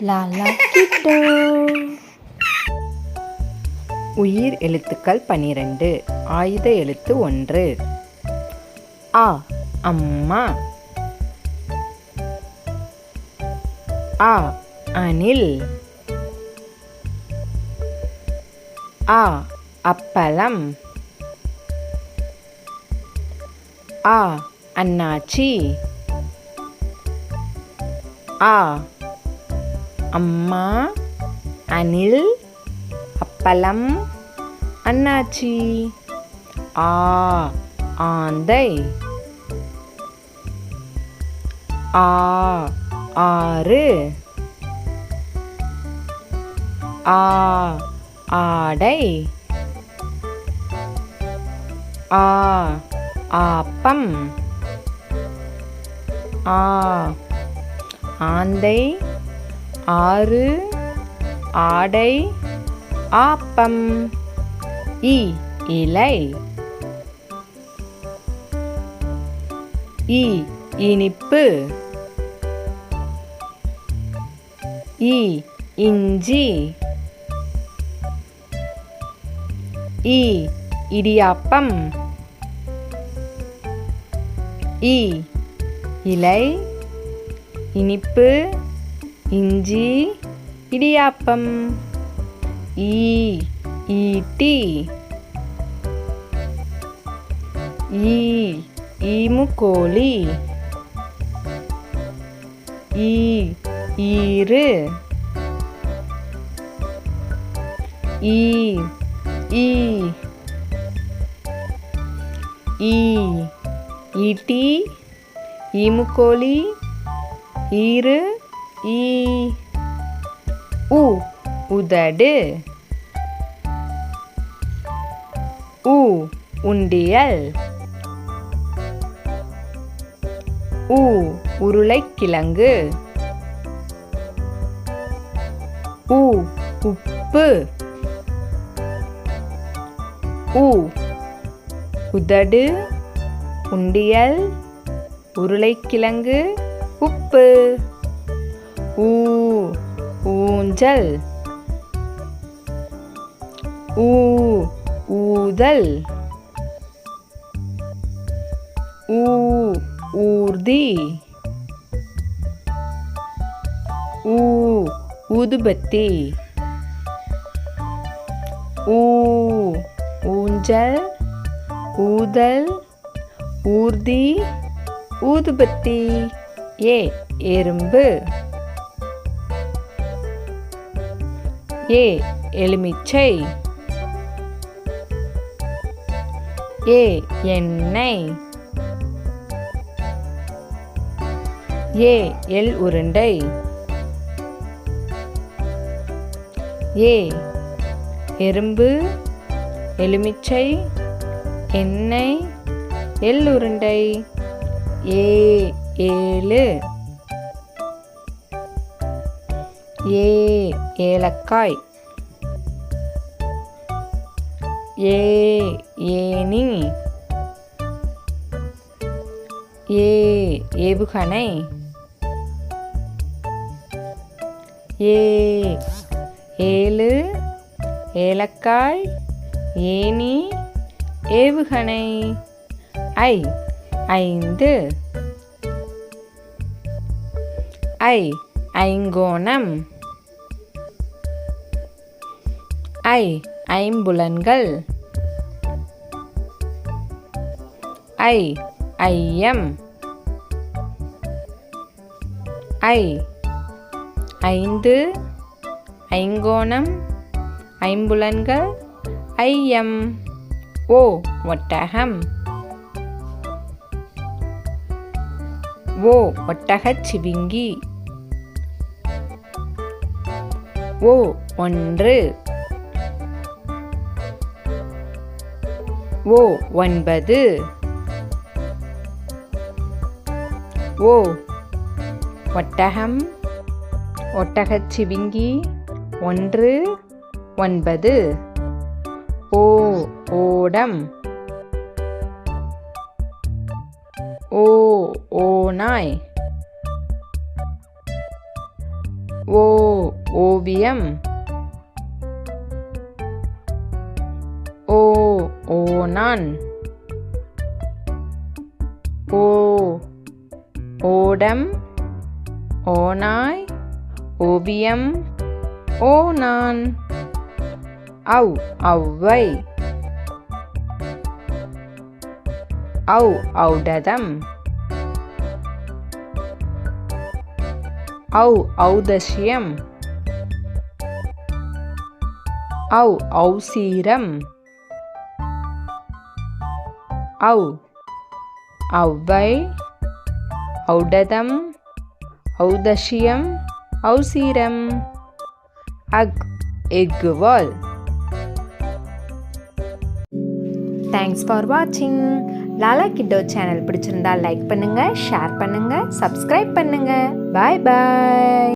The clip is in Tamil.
லாலா கிட்டோ உயிர் எழுத்துக்கள் பனிரெண்டு ஆயுத எழுத்து ஒன்று. ஆ அம்மா. ஆ அனில் ஆ அப்பளம். ஆ அண்ணாச்சி. ஆ அம்மா அனில் அப்பளம் அண்ணாச்சி. ஆ ஆந்தை. ஆ ஆறு. ஆ ஆடை. ஆ ஆப்பம். ஆ ஆந்தை. ஆறு ஆடை ஆப்பம். இ இலை. இ இனிப்பு. இ இஞ்சி. இ இடியாப்பம். இ இலை. இனிப்பு. இஞ்சி இடியாப்பம் ஈ ஈட்டி ஈ ஈமுக்கோழி ஈ ஈரு ஈ ஈ ஈ ஈட்டி ஈமுக்கோழி ஈரு ஈ உ உதடு. உ உண்டியல். உ உருளைக்கிழங்கு. உ உப்பு. உ உதடு. உண்டியல். உருளைக்கிழங்கு. உப்பு. ஊ ஊஞ்சல். ஊ ஊதல். ஊ ஊர்தி. ஊ ஊதுபத்தி. ஊ ஊஞ்சல். ஊதல். ஊர்தி. ஊதுபத்தி. ஏ எறும்பு. ஏ எலுமிச்சை. ஏ எண்ணெய். ஏ எல் உருண்டை. ஏ எறும்பு. எலுமிச்சை. எண்ணெய். எல் உருண்டை. ஏ ஏழு. ஏ ஏலக்காய். ஏ ஏனி ஏ ஏவுகணை. ஏ ஏழு. ஏலக்காய் ஏனி ஏவுகணை. ஐ ஐந்து. ஐ ஐங்கோணம். ஐ ஐம்புலன்கள். ஐ ஐயம் ஐ ஐந்து ஐங்கோணம் ஐம்புலன்கள். ஐயம் ஓ ஒட்டகம். ஓ ஒட்டகச் சிவிங்கி. ஓ ஒன்று. ஓ ஒன்பது. ஓ ஒட்டகம். ஒட்டகச் சிவிங்கி ஒன்று ஒன்பது. ஓ ஓடம். ஓ ஓநாய். ஓ ஓவியம். ஓ ஓனான் ஓ ஓடம். ஓநாய். ஓவியம். ஓநான் அவ் அவ்வை அவ் ஔடதம். அவ் ஔதஷ்யம் அவ் ஔசீரம். அவ் ஔவை ஔடதம் ஔதஷியம் ஔசீரம். அக் எக்குவால் தேங்க்ஸ் ஃபார் வாட்சிங் லாலா கிட்டோ சேனல் பிடிச்சிருந்தா லைக் பண்ணுங்க ஷேர் பண்ணுங்க சப்ஸ்கிரைப் பண்ணுங்க. Bye bye.